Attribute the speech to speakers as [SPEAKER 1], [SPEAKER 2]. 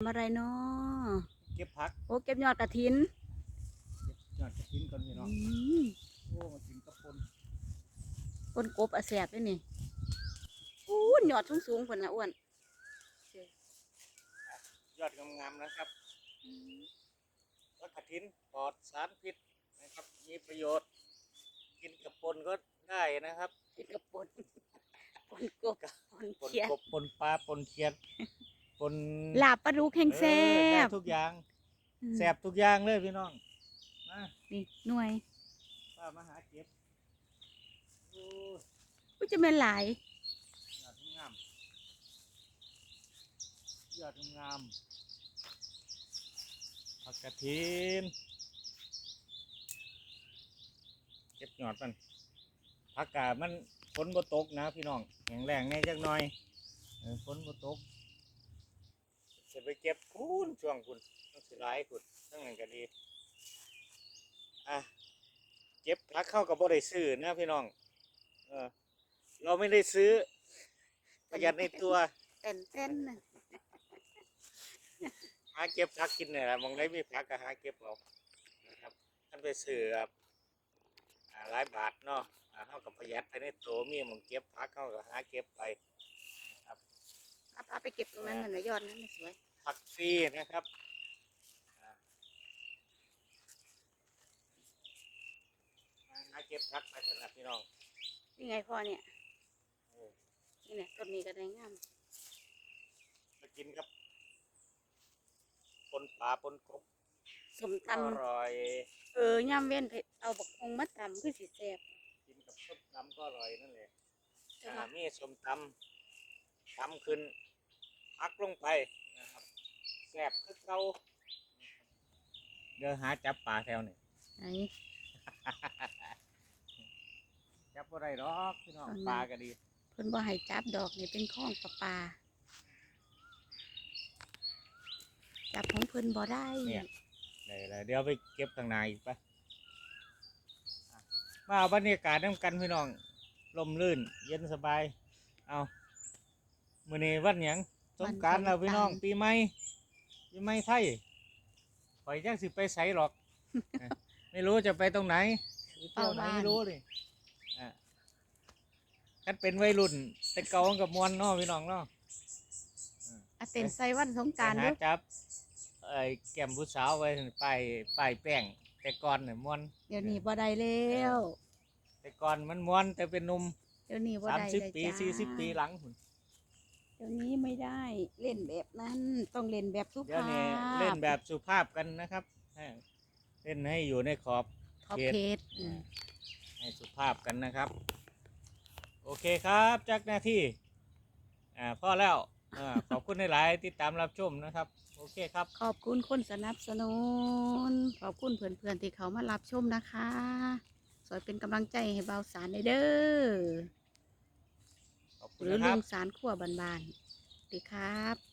[SPEAKER 1] ทำอะไรเนาะ
[SPEAKER 2] เก็บผัก
[SPEAKER 1] โอ้เก็บยอดกระถิน
[SPEAKER 2] เก็บยอดกระถินก่อนพี่น้อง
[SPEAKER 1] อืม
[SPEAKER 2] โอ้มากินกระปน
[SPEAKER 1] คนกบอาแสบด้วยนี่อู้ยอดสูงสูงๆเพิ่นนะอ้วน
[SPEAKER 2] ยอดงามๆนะครับแล้วกระถินปลอดสารพิษนะครับ มีประโยชน์ กินกับปนก็ได้นะครับ
[SPEAKER 1] ติดกระปนปนกบปน
[SPEAKER 2] ปน
[SPEAKER 1] เขียด
[SPEAKER 2] กบปนปลาปนเขียด ปน
[SPEAKER 1] ลาบปลาดุกแห้งแซ่
[SPEAKER 2] เออได้
[SPEAKER 1] บ
[SPEAKER 2] ทุกอย่าง
[SPEAKER 1] อืม
[SPEAKER 2] แสบทุกอย่างเลยพี่น้องมา
[SPEAKER 1] นี่หน่วย
[SPEAKER 2] ป้ามาหาเก็บโอ้
[SPEAKER 1] อุ้ยจะเป็นหลาย
[SPEAKER 2] ยอดงามยอดงามผักกระถินเก็บยอดมันผักกาดมันฝนบ่ตกนะพี่น้องแห้งแรงแน่จักหน่อยเออฝนบ่ตกจะ ไปเก็บพูนช่วงคุณต้องสิหลายคุณทั้งนั้นก็ดีอะเก็บผักเข้ากับบ่ได้ซื้อนะพี่น้อง เออ เราไม่ได้ซื้อ ประหยัดในตัว
[SPEAKER 1] เต้นเต้นน่ะ
[SPEAKER 2] หาเก็บผักกินเนี่ยแหละมองได้มีผักก็หาเก็บเอานะครับท่านไปซื้อครับอ่าหลายบาทเนาะอ่าเขากับประหยัดไปในตัวมีหมองเก็บผักเขาก็หาเก็บไป
[SPEAKER 1] เอาเอาไปเก็บตรงนั้นน่ะยอดนั้นน่ะสวย
[SPEAKER 2] ผักฟรีนะครับอ่ามาหาเก็บผักไปสำหรับพี่น้อง
[SPEAKER 1] นี่ไงพ่อเนี่ย
[SPEAKER 2] เออ
[SPEAKER 1] นี่เนี่ยต้นนี้ก็ได้งาม
[SPEAKER 2] มากินครับปนปลาปนกบ
[SPEAKER 1] สม
[SPEAKER 2] อ
[SPEAKER 1] ตำ
[SPEAKER 2] ร่อย
[SPEAKER 1] เออย่ำเว้นเผ็ดเอาบักฮงมาตำคือสิแซ่บ
[SPEAKER 2] กินกับส้มตำก็อร่อยนั่นแหละ
[SPEAKER 1] แต่
[SPEAKER 2] อ่า
[SPEAKER 1] ว่า
[SPEAKER 2] มีส้มตำตำขึ้นพักลงไปนะครับ แซ่บคือเก่าเดี๋ยวหาจับปลาแถวนี่
[SPEAKER 1] ไหน
[SPEAKER 2] จับอะไรหรอกพี่น้อง
[SPEAKER 1] อันนั้น
[SPEAKER 2] ปลาก็ดี
[SPEAKER 1] เพิ่นบ่ให้จับดอกนี่เป็นข้องปลาปลาจับของเพิ่นบ่ได้
[SPEAKER 2] เนี่ยเลยเลยเดี๋ยวไปเก็บข้างในอีกไปอะมาเอาบรรยากาศน้ำกันพี่น้องลมลื่น เย็นสบาย เอา มื้อนี้วันหยังสงกรารแล้วพี่น้อง ปีใหม่ ปีใหม่ไทยข่อยจักสิไปไสหรอกเอ้ยไม่รู้จะไปตรงไหนไปเที่ยวไหนไม่รู้เลยอะกันเป็นวัยรุ่น แต่เก่ากับมวนเนาะพี่น้องเนาะ
[SPEAKER 1] อาเต้นใส่วันสงกราร
[SPEAKER 2] ไป
[SPEAKER 1] เด้
[SPEAKER 2] หา
[SPEAKER 1] อ
[SPEAKER 2] จับไอ้แก้มผู้สาวไว้ป้ายป้ายแป้ง แต่ก่อนเนี่ยมวน
[SPEAKER 1] เดี๋ยวนี้บ่ได้แล้ว
[SPEAKER 2] แต่ก่อนมันมวนแต่เป็นหนุ่ม
[SPEAKER 1] เดี๋ยวนี้บ่
[SPEAKER 2] สาม
[SPEAKER 1] ได้
[SPEAKER 2] สิบ
[SPEAKER 1] เลย
[SPEAKER 2] ปี
[SPEAKER 1] จ้า
[SPEAKER 2] สี่สิบปีหลังพุ่น
[SPEAKER 1] เดี๋ยวนี้ไม่ได้เล่นแบบนั้น ต้องเล่นแบบสุ
[SPEAKER 2] เดี๋ยว
[SPEAKER 1] ภา
[SPEAKER 2] นี้
[SPEAKER 1] พ
[SPEAKER 2] เล่นแบบสุภาพกันนะครับให้เล่นให้อยู่ในขอบ
[SPEAKER 1] ขอบ
[SPEAKER 2] เขต
[SPEAKER 1] เขตอืม
[SPEAKER 2] ให้สุภาพกันนะครับ โอเคครับจากหน้าที่อ่าพ่อแล้วอ่าขอบคุณหลายๆติดตามรับชมนะครับ โอเคครับ
[SPEAKER 1] ขอบคุณคนสนับสนุน ขอบคุณเพื่อนๆที่เขามารับชมนะคะสวยเป็นกำลังใจให้เบาสารได้เด้อ
[SPEAKER 2] ขอบคุ
[SPEAKER 1] หรือ
[SPEAKER 2] นะค
[SPEAKER 1] ลุงสารขั้วบานๆดีครับ